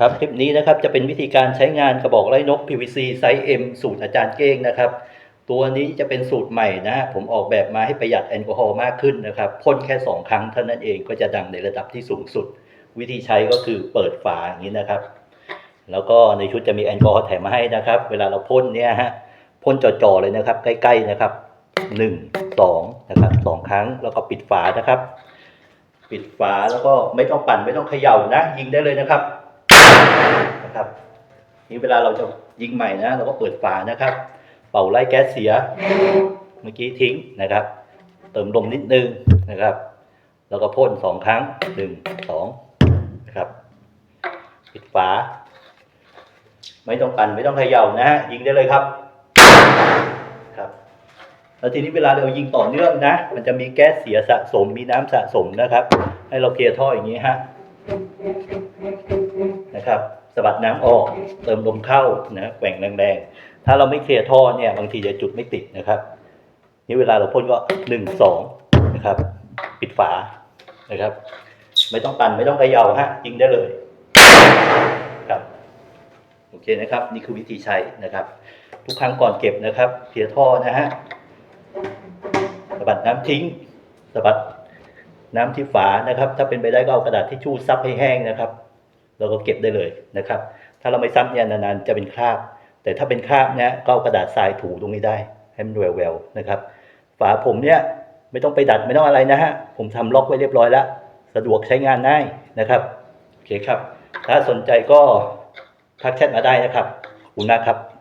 ครับคลิปนี้นะครับจะเป็นวิธีการใช้งานกระบอกไล่นก PVC ไซส์ M สูตรอาจารย์เก้งนะครับ ตัวนี้จะเป็นสูตรใหม่นะฮะผมออกแบบมาให้ประหยัดแอลกอฮอล์มากขึ้นนะครับพ่นแค่ 2 ครั้งเท่านั้นเองก็จะดังในระดับที่สูงสุด วิธีใช้ก็คือเปิดฝาอย่างนี้นะครับ แล้วก็ในชุดจะมีแอลกอฮอล์แถมมาให้นะครับ เวลาเราพ่นเนี่ยฮะพ่นจ่อๆเลยนะครับ ใกล้ๆนะครับหนึ่งสองนะครับสองครั้งแล้วก็ปิดฝานะครับ ปิดฝาแล้วก็ไม่ต้องปั่นไม่ต้องเขย่านะยิงได้เลยนะครับ นะครับนี่เวลาเราจะยิงใหม่นะเราก็เปิดฝานะครับ เป่าไล่แก๊สเสีย เมื่อกี้ทิ้งนะครับ เติมลมนิดนึงนะครับ แล้วก็พ่นสองครั้งหนึ่งสองนะครับปิดฝา ไม่ต้องปั่นไม่ต้องเขย่านะฮะยิงได้เลยครับครับแล้วทีนี้เวลาเรายิงต่อเนื่องนะ มันจะมีแก๊สเสียสะสมมีน้ำสะสมนะครับ ให้เราเคลียร์ท่ออย่างนี้ฮะ นะครับสะบัดน้ำออกเติมลมเข้านะแกว่งแรงๆ ถ้าเราไม่เคลียร์ท่อเนี่ยบางทีจะจุดไม่ติดนะครับนี่เวลาเราพ่นก็หนึ่งสองนะครับ ปิดฝานะครับ ไม่ต้องปั่นไม่ต้องเขย่าฮะยิงได้เลยครับโอเคนะครับ นี่คือวิธีใช้นะครับ ทุกครั้งก่อนเก็บนะครับเคลียร์ท่อนะฮะสะบัดน้ำทิ้งสะบัดน้ำที่ฝานะครับ ถ้าเป็นไปได้ก็เอากระดาษทิชชู่ซับให้แห้งนะครับ เราก็เก็บได้เลยนะครับ ถ้าเราไม่ซับเนี่ยนานๆจะเป็นคราบ แต่ถ้าเป็นคราบเนี่ยก็เอากระดาษทรายถูตรงนี้ได้ให้มันแววๆนะครับ ฝาผมเนี่ยไม่ต้องไปดัดไม่ต้องอะไรนะฮะ ผมทำล็อกไว้เรียบร้อยแล้ว สะดวกใช้งานง่ายนะครับ โอเคครับ ถ้าสนใจก็ทักแชทมาได้นะครับขอบคุณมากครับ